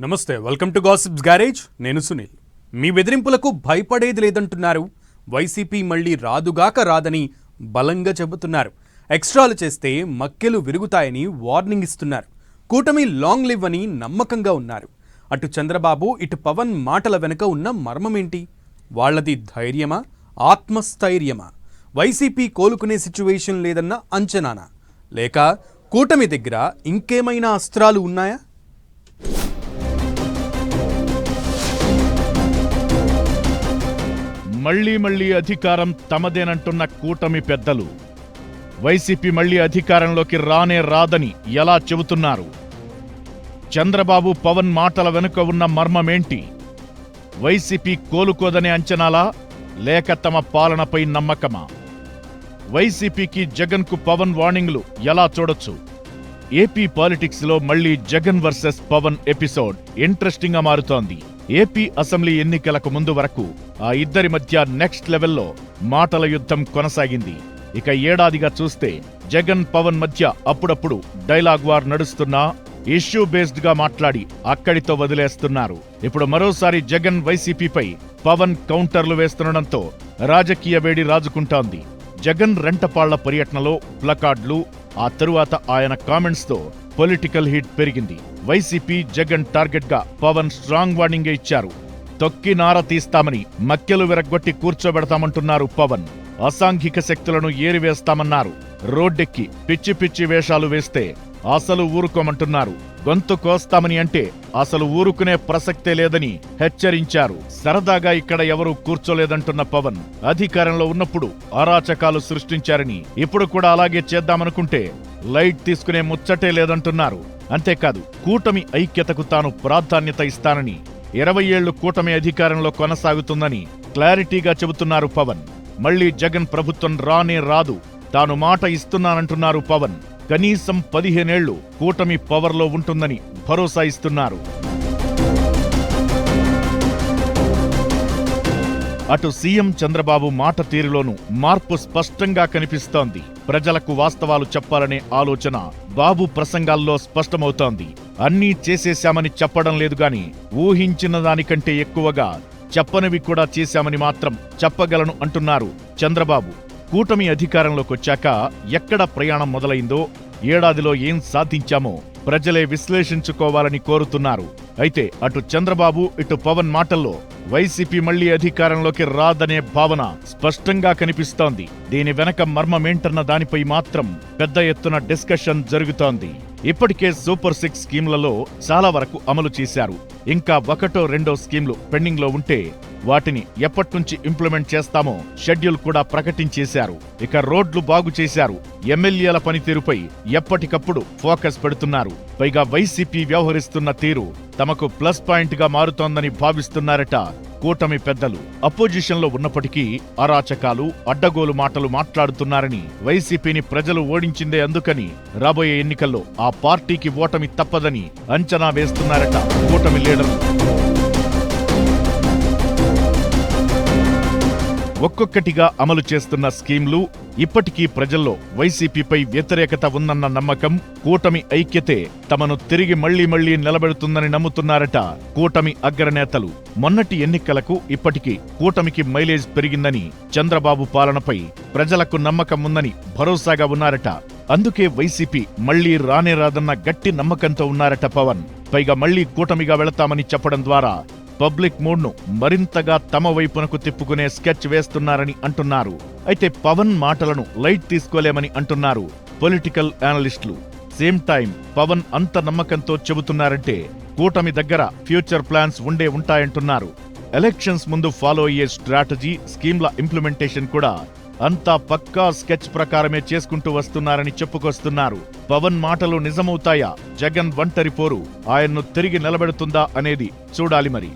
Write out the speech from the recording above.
నమస్తే welcome to gossips garage నేను సునీల్. మీ బెదిరింపులకు భయపడేది లేదంటున్నారు. వైసీపీ మళ్ళీ రాదుగాక రాదని బలంగా చెబుతున్నారు. ఎక్స్ట్రాలు చేస్తే మక్కెలు విరుగుతాయని వార్నింగ్ ఇస్తున్నారు. కూటమి లాంగ్ లివ్ అని నమ్మకంగా ఉన్నారు. అటు చంద్రబాబు ఇటు పవన్ మాటల వెనుక ఉన్న మర్మమేంటి? వాళ్ళది ధైర్యమా? ఆత్మస్థైర్యమా? వైసీపీ కోలుకునే సిచ్యువేషన్ లేదన్న అంచనానా? లేక కూటమి దగ్గర ఇంకేమైనా అస్త్రాలు ఉన్నాయా? మళ్ళీ మళ్ళీ అధికారం తమదేనంటున్న కూటమి పెద్దలు. వైసీపీ మళ్ళీ అధికారంలోకి రానే రాదని ఎలా చెబుతున్నారు? చంద్రబాబు పవన్ మాటల వెనుక ఉన్న మర్మమేంటి? వైసీపీ కోలుకోదనే అంచనాలా? లేక తమ పాలనపై నమ్మకమా? వైసీపీకి జగన్కు పవన్ వార్నింగ్లు ఎలా చూడొచ్చు? ఏపీ పాలిటిక్స్లో మళ్ళీ జగన్ వర్సెస్ పవన్ ఎపిసోడ్ ఇంట్రెస్టింగ్గా మారుతోంది. ఏపీ అసెంబ్లీ ఎన్నికలకు ముందు వరకు ఆ ఇద్దరి మధ్య నెక్స్ట్ లెవెల్లో మాటల యుద్ధం కొనసాగింది. ఇక ఏడాదిగా చూస్తే జగన్ పవన్ మధ్య అప్పుడప్పుడు డైలాగ్ వార్ నడుస్తున్నా ఇష్యూ బేస్డ్గా మాట్లాడి అక్కడితో వదిలేస్తున్నారు. ఇప్పుడు మరోసారి జగన్ వైసీపీపై పవన్ కౌంటర్లు వేస్తుండటంతో రాజకీయ వేడి రాజుకుంటోంది. జగన్ రెంటపాళ్ళ పర్యటనలో ప్లకార్డులు ఆ తరువాత ఆయన కామెంట్స్తో పొలిటికల్ హీట్ పెరిగింది. వైసీపీ జగన్ టార్గెట్గా పవన్ స్ట్రాంగ్ వార్నింగ్ ఇచ్చారు. తొక్కి నార తీస్తామని మక్కెలు విరగ్గొట్టి కూర్చోబెడతామంటున్నారు పవన్. అసాంఘిక శక్తులను ఏరివేస్తామన్నారు. రోడ్డెక్కి పిచ్చి పిచ్చి వేషాలు వేస్తే అసలు ఊరుకోమంటున్నారు. గొంతు కోస్తామని అంటే అసలు ఊరుకునే ప్రసక్తే లేదని హెచ్చరించారు. సరదాగా ఇక్కడ ఎవరూ కూర్చోలేదంటున్న పవన్. అధికారంలో ఉన్నప్పుడు అరాచకాలు సృష్టించారని ఇప్పుడు కూడా అలాగే చేద్దామనుకుంటే లైట్ తీసుకునే ముచ్చటే లేదంటున్నారు. అంతేకాదు కూటమి ఐక్యతకు తాను ప్రాధాన్యత ఇస్తానని ఇరవై ఏళ్ళు కూటమి అధికారంలో కొనసాగుతుందని క్లారిటీగా చెబుతున్నారు పవన్. మళ్ళీ జగన్ ప్రభుత్వం రానే రాదు తాను మాట ఇస్తున్నానంటున్నారు పవన్. కనీసం పదిహేనేళ్ళు కూటమి పవర్లో ఉంటుందని భరోసా ఇస్తున్నారు. అటు సీఎం చంద్రబాబు మాట తీరులోనూ మార్పు స్పష్టంగా కనిపిస్తోంది. ప్రజలకు వాస్తవాలు చెప్పాలనే ఆలోచన బాబు ప్రసంగాల్లో స్పష్టమవుతోంది. అన్నీ చేసేశామని చెప్పడం లేదు గాని ఊహించిన దానికంటే ఎక్కువగా చెప్పనివి కూడా చేశామని మాత్రం చెప్పగలను అంటున్నారు చంద్రబాబు. కూటమి అధికారంలోకొచ్చాక ఎక్కడ ప్రయాణం మొదలైందో ఏడాదిలో ఏం సాధించామో ప్రజలే విశ్లేషించుకోవాలని కోరుతున్నారు. అయితే అటు చంద్రబాబు ఇటు పవన్ మాటల్లో వైసీపీ మళ్ళీ అధికారంలోకి రాదనే భావన స్పష్టంగా కనిపిస్తోంది. దీని వెనక మర్మమేంటన్న దానిపై మాత్రం పెద్ద ఎత్తున డిస్కషన్ జరుగుతోంది. ఇప్పటికే సూపర్ సిక్స్ స్కీమ్లలో చాలా వరకు అమలు చేశారు. ఇంకా ఒకటో రెండో స్కీమ్లు పెండింగ్లో ఉంటే వాటిని ఎప్పట్నుంచి ఇంప్లిమెంట్ చేస్తామో షెడ్యూల్ కూడా ప్రకటించేశారు. ఇక రోడ్లు బాగు చేశారు. ఎమ్మెల్యేల పనితీరుపై ఎప్పటికప్పుడు ఫోకస్ పెడుతున్నారు. పైగా వైసీపీ వ్యవహరిస్తున్న తీరు తమకు ప్లస్ పాయింట్గా మారుతోందని భావిస్తున్నారట కూటమి పెద్దలు. అపోజిషన్లో ఉన్నప్పటికీ అరాచకాలు అడ్డగోలు మాటలు మాట్లాడుతున్నారని వైసీపీని ప్రజలు ఓడించిందే అందుకని రాబోయే ఎన్నికల్లో ఆ పార్టీకి ఓటమి తప్పదని అంచనా వేస్తున్నారట కూటమి లీడర్లు. ఒక్కొక్కటిగా అమలు చేస్తున్న స్కీంలు ఇప్పటికీ ప్రజల్లో వైసీపీపై వ్యతిరేకత ఉందన్న నమ్మకం కూటమి ఐక్యతే తమను తిరిగి మళ్ళీ మళ్ళీ నిలబెడుతుందని నమ్ముతున్నారట కూటమి అగ్రనేతలు. మొన్నటి ఎన్నికలకు ఇప్పటికీ కూటమికి మైలేజ్ పెరిగిందని చంద్రబాబు పాలనపై ప్రజలకు నమ్మకం ఉందని భరోసాగా ఉన్నారట. అందుకే వైసీపీ మళ్ళీ రానే రాదన్న గట్టి నమ్మకంతో ఉన్నారట పవన్. పైగా మళ్ళీ కూటమిగా వెళతామని చెప్పడం ద్వారా పబ్లిక్ మూడ్ను మరింతగా తమ వైపునకు తిప్పుకునే స్కెచ్ వేస్తున్నారని అంటున్నారు. అయితే పవన్ మాటలను లైట్ తీసుకోలేమని అంటున్నారు పొలిటికల్ అనలిస్టులు. సేమ్ టైం పవన్ అంత నమ్మకంతో చెబుతున్నారంటే కూటమి దగ్గర ఫ్యూచర్ ప్లాన్స్ ఉండే ఉంటాయంటున్నారు. ఎలక్షన్స్ ముందు ఫాలో అయ్యే స్ట్రాటజీ స్కీమ్ల ఇంప్లిమెంటేషన్ కూడా అంతా పక్కా స్కెచ్ ప్రకారమే చేసుకుంటూ వస్తున్నారని చెప్పుకొస్తున్నారు. పవన్ మాటలు నిజమవుతాయా? జగన్ ఒంటరి పోరు ఆయన్ను తిరిగి నిలబెడుతుందా అనేది చూడాలి మరి.